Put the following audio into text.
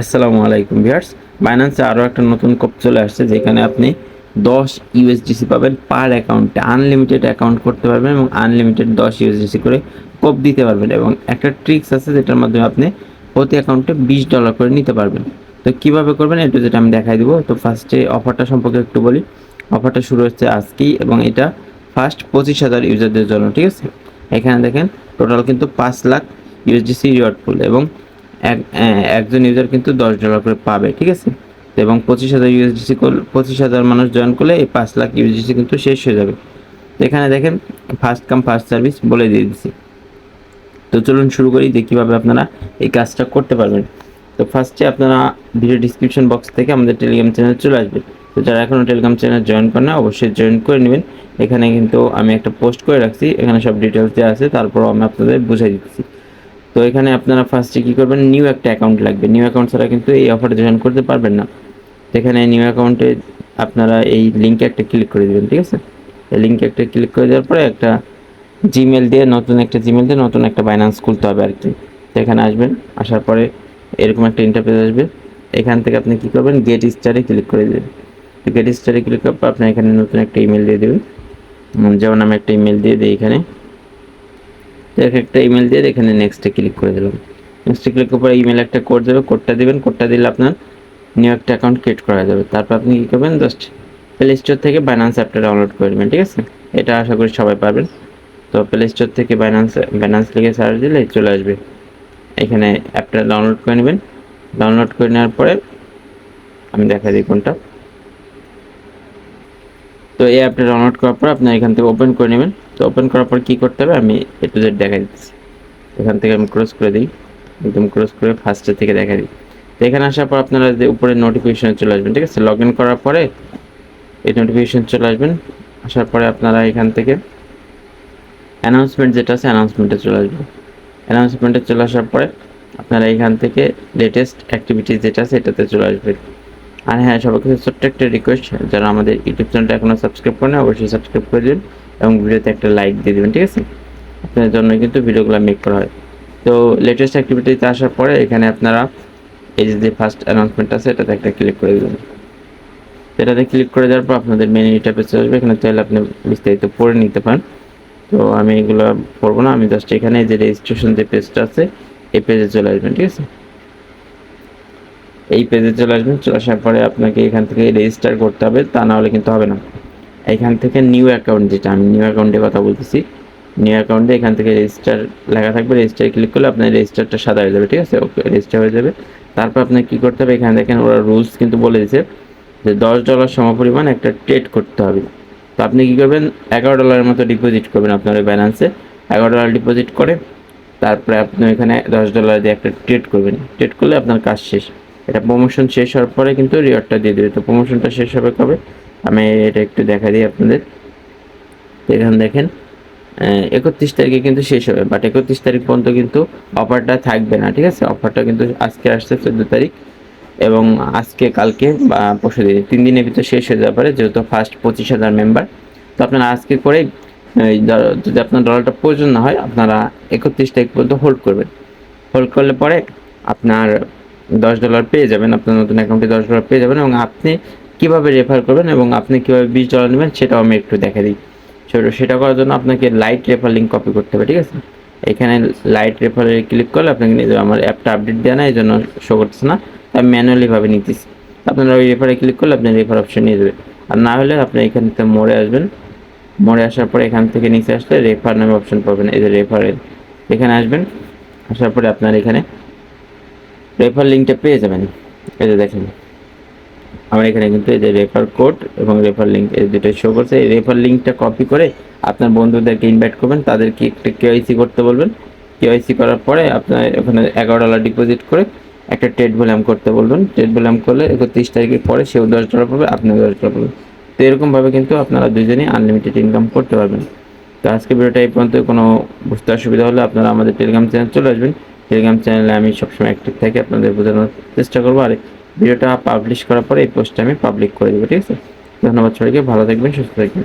আসসালামু আলাইকুম ভিউয়ার্স। বাইন্যান্সে আরও একটা নতুন কোপ চলে আসছে, যেখানে আপনি দশ ইউএসডিসি পাবেন পার অ্যাকাউন্টে। আনলিমিটেড অ্যাকাউন্ট করতে পারবেন এবং আনলিমিটেড দশ ইউএসডিসি করে কোপ দিতে পারবেন এবং একটা ট্রিক্স আছে যেটার মাধ্যমে আপনি প্রতি অ্যাকাউন্টে বিশ ডলার করে নিতে পারবেন। তো কীভাবে করবেন একটু যেটা আমি দেখাই দিব। তো ফার্স্টে অফারটা সম্পর্কে একটু বলি। অফারটা শুরু হচ্ছে আজকেই এবং এটা ফার্স্ট পঁচিশ হাজার ইউজারদের জন্য, ঠিক আছে? এখানে দেখেন টোটাল কিন্তু পাঁচ লাখ ইউএসডিসি রিওয়ার্ড পুল এবং এক একজন ইউজার কিন্তু দশ ডলার করে পাবে, ঠিক আছে? এবং পঁচিশ হাজার ইউএসডিসি পঁচিশ হাজার মানুষ জয়েন করলে এই পাঁচ লাখ ইউএসডিসি কিন্তু শেষ হয়ে যাবে। এখানে দেখেন ফার্স্ট কাম ফার্স্ট সার্ভিস বলে দিয়ে দিচ্ছি তো চলুন শুরু করি যে কীভাবে আপনারা এই কাজটা করতে পারবেন। তো ফার্স্টে আপনারা ভিডিও ডিসক্রিপশন বক্স থেকে আমাদের টেলিগ্রাম চ্যানেল চলে আসবে। তো যারা এখনও টেলিগ্রাম চ্যানেল জয়েন করেন না, অবশ্যই জয়েন করে নেবেন। এখানে কিন্তু আমি একটা পোস্ট করে রাখছি, এখানে সব ডিটেলস দেওয়া আছে, তারপরও আমি আপনাদের বুঝাই দিচ্ছি। তো এখানে আপনারা ফার্স্টে কী করবেন? নিউ একটা অ্যাকাউন্ট লাগবে। নিউ অ্যাকাউন্ট ছাড়া কিন্তু এই অফারে জয়েন করতে পারবেন না। এখানে নিউ অ্যাকাউন্টে আপনারা এই লিঙ্কে একটা ক্লিক করে দেবেন, ঠিক আছে? এই লিঙ্কে একটা ক্লিক করে দেওয়ার পরে একটা জিমেল দিয়ে নতুন একটা জিমেল দিয়ে নতুন একটা বাইন্যান্স খুলতে হবে আর কি তো এখানে আসবেন, আসার পরে এরকম একটা ইন্টারফেস আসবে। এখান থেকে আপনি কী করবেন? গেট স্টারে ক্লিক করে দেবেন। তো গেট স্টারে ক্লিক করার পর আপনি এখানে নতুন একটা ইমেল দিয়ে দেবেন। যেমন আমি একটা ইমেল দিয়ে দিই এখানে। তো এক একটা ইমেল দিয়ে এখানে নেক্সটে ক্লিক করে দিলাম। নেক্সটে ক্লিক করার পরে ইমেল একটা কোড দেবে কোডটা দিবেন কোডটা দিলে আপনার নিউ একটা অ্যাকাউন্ট ক্রিয়েট করা যাবে। তারপর আপনি কী করবেন? জাস্ট প্লে স্টোর থেকে বাইন্যান্স অ্যাপটা ডাউনলোড করে নেবেন ঠিক আছে? এটা আশা করি সবাই পারবেন। তো প্লে স্টোর থেকে বাইন্যান্স বাইন্যান্স লিখে সার্চ দিলে চলে আসবে। এখানে অ্যাপটা ডাউনলোড করে নেবেন। ডাউনলোড করে নেওয়ার পরে আমি দেখা দিই কোনটা। তো এই অ্যাপটা ডাউনলোড করার পর আপনার এখান থেকে ওপেন করে নেবেন। তো ওপেন করার পর কী করতে হবে? আমি এ টু জেড দেখা দিচ্ছি। এখান থেকে আমি ক্রস করে দিই। একদম ক্রস করে ফার্স্টের থেকে দেখা দিই। তো এখানে আসার পর আপনারা যে উপরে নোটিফিকেশনে চলে আসবেন, ঠিক আছে? লগ ইন করার পরে এই নোটিফিকেশন চলে আসবেন। আসার পরে আপনারা এখান থেকে অ্যানাউন্সমেন্ট যেটা আছে অ্যানাউন্সমেন্টে চলে আসবেন। অ্যানাউন্সমেন্টে চলে আসার পরে আপনারা এখান থেকে লেটেস্ট অ্যাক্টিভিটিস যেটা আছে, এটাতে চলে আসবেন। আর হ্যাঁ সবার কাছে ছোট্ট একটা রিকোয়েস্ট যারা আমাদের ইউটিউব চ্যানেলটা এখনও সাবস্ক্রাইব করেন, অবশ্যই সাবস্ক্রাইব করে দিন। এবং ভিডিওতে একটা লাইক দিয়ে দেবেন, ঠিক আছে? আপনাদের জন্য কিন্তু ভিডিওগুলো মেক করা হয়। তো লেটেস্ট অ্যাক্টিভিটিতে আসার পরে এখানে আপনারা এই যে ফার্স্ট অ্যানাউন্সমেন্ট আছে, এটাতে একটা ক্লিক করে দেবেন। এটাতে ক্লিক করে দেওয়ার পর আপনাদের মেনু ইন্টারফেস চলে আসবে। এখানে চাইলে আপনি বিস্তারিত পড়ে নিতে পারেন। তো আমি এগুলো পড়ব না, আমি জাস্ট এখানে যে রেজিস্ট্রেশন যে পেজটা আছে, এই পেজে চলে আসবেন, ঠিক আছে? এই পেজে চলে আসবেন, চলে আসার পরে আপনাকে এখান থেকে রেজিস্টার করতে হবে, তা না হলে কিন্তু হবে না। এখান থেকে নিউ অ্যাকাউন্ট যেটা, আমি নিউ অ্যাকাউন্টে কথা বলতেছি। নিউ অ্যাকাউন্টে এখান থেকে রেজিস্টার লেখা থাকবে রেজিস্টার ক্লিক করলে আপনার রেজিস্টারটা সাদা হয়ে যাবে, ঠিক আছে? ওকে রেজিস্টার হয়ে যাবে। তারপর আপনাকে কী করতে হবে? এখানে দেখেন ওরা রুলস কিন্তু বলে দিয়েছে যে দশ ডলার সমপরিমাণ একটা ট্রেড করতে হবে। তো আপনি কী করবেন? এগারো ডলারের মতো ডিপোজিট করবেন আপনার ওই ব্যালেন্সে এগারো ডলার ডিপোজিট করে, তারপরে আপনি এখানে দশ ডলার দিয়ে একটা ট্রেড করবেন। ট্রেড করলে আপনার কাজ শেষ। এটা প্রমোশন শেষ হওয়ার পরে কিন্তু রিওয়ার্ডটা দিয়ে দেবে। তো প্রমোশনটা শেষ হবে কবে? আমি এটা একটু দেখা দিই আপনাদের। এখানে দেখেন একত্রিশ তারিখে কিন্তু শেষ হবে বাট একত্রিশ তারিখ পর্যন্ত কিন্তু অফারটা থাকবে না, ঠিক আছে? অফারটা কিন্তু আজকে আসছে চোদ্দ তারিখ এবং আজকে, কালকে বা পরশু দিন, তিন দিনের ভিতরে শেষ হয়ে যাওয়ার পরে যেহেতু ফার্স্ট পঁচিশ হাজার মেম্বার তো আপনারা আজকে করেই যদি আপনার ডলারটা প্রয়োজন না হয়, আপনারা একত্রিশ তারিখ পর্যন্ত হোল্ড করবেন। হোল্ড করলে পরে আপনার দশ ডলার পেয়ে যাবেন, আপনার নতুন অ্যাকাউন্টে দশ ডলার পেয়ে যাবেন এবং আপনি কীভাবে রেফার করবেন এবং আপনি কীভাবে বিশ ডলার নেবেন সেটাও আমি একটু দেখা দিই। সেটা করার জন্য আপনাকে লাইট রেফার লিঙ্ক কপি করতে হবে, ঠিক আছে? এখানে লাইট রেফারে ক্লিক করলে আপনাকে নিয়ে যাবে আমার অ্যাপটা আপডেট দেওয়া না এই জন্য শো করতেছে না। আমি ম্যানুয়ালিভাবে নিতেছি। আপনারা ওই রেফারে ক্লিক করলে আপনি রেফার অপশন নিয়ে যাবে আর না হলে আপনি এখান থেকে মোড়ে আসবেন। মোড়ে আসার পরে এখান থেকে নিচে আসলে রেফার নামে অপশন পাবেন, এই যে রেফারের এখানে আসবেন, আসার পরে আপনার এখানে রেফার লিঙ্কটা পেয়ে যাবেন। এই যে দেখেন। আমার এখানে কিন্তু এই যে রেফার কোড এবং রেফার লিঙ্ক এই দুটো শো করছে। এই রেফার লিঙ্কটা কপি করে আপনার বন্ধুদেরকে ইনভাইট করবেন। তাদেরকে একটা কেওয়াইসি করতে বলবেন। কেওয়াইসি করার পরে আপনার ওখানে এগারো ডলার ডিপোজিট করে একটা ট্রেড ভলিউম করতে বলবেন। ট্রেড ভলিউম করলে একত্রিশ তারিখের পরে সেও দশ ডলার পাবে আপনিও দশ ডলার পাবেন তো এরকমভাবে কিন্তু আপনারা দুজনেই আনলিমিটেড ইনকাম করতে পারবেন। তো আজকে ভিডিওটা এই পর্যন্ত। কোনো বুঝতে অসুবিধা হলে আপনারা আমাদের টেলিগ্রাম চ্যানেল চলে আসবেন। টেলিগ্রাম চ্যানেলে আমি সবসময় অ্যাক্টিভ থাকি, আপনাদের বোঝানোর চেষ্টা করব। আর ভিডিওটা পাবলিশ করার পরে এই পোস্টটা আমি পাবলিক করে দেবো, ঠিক আছে? ধন্যবাদ সবাইকে, ভালো থাকবেন, সুস্থ থাকবেন।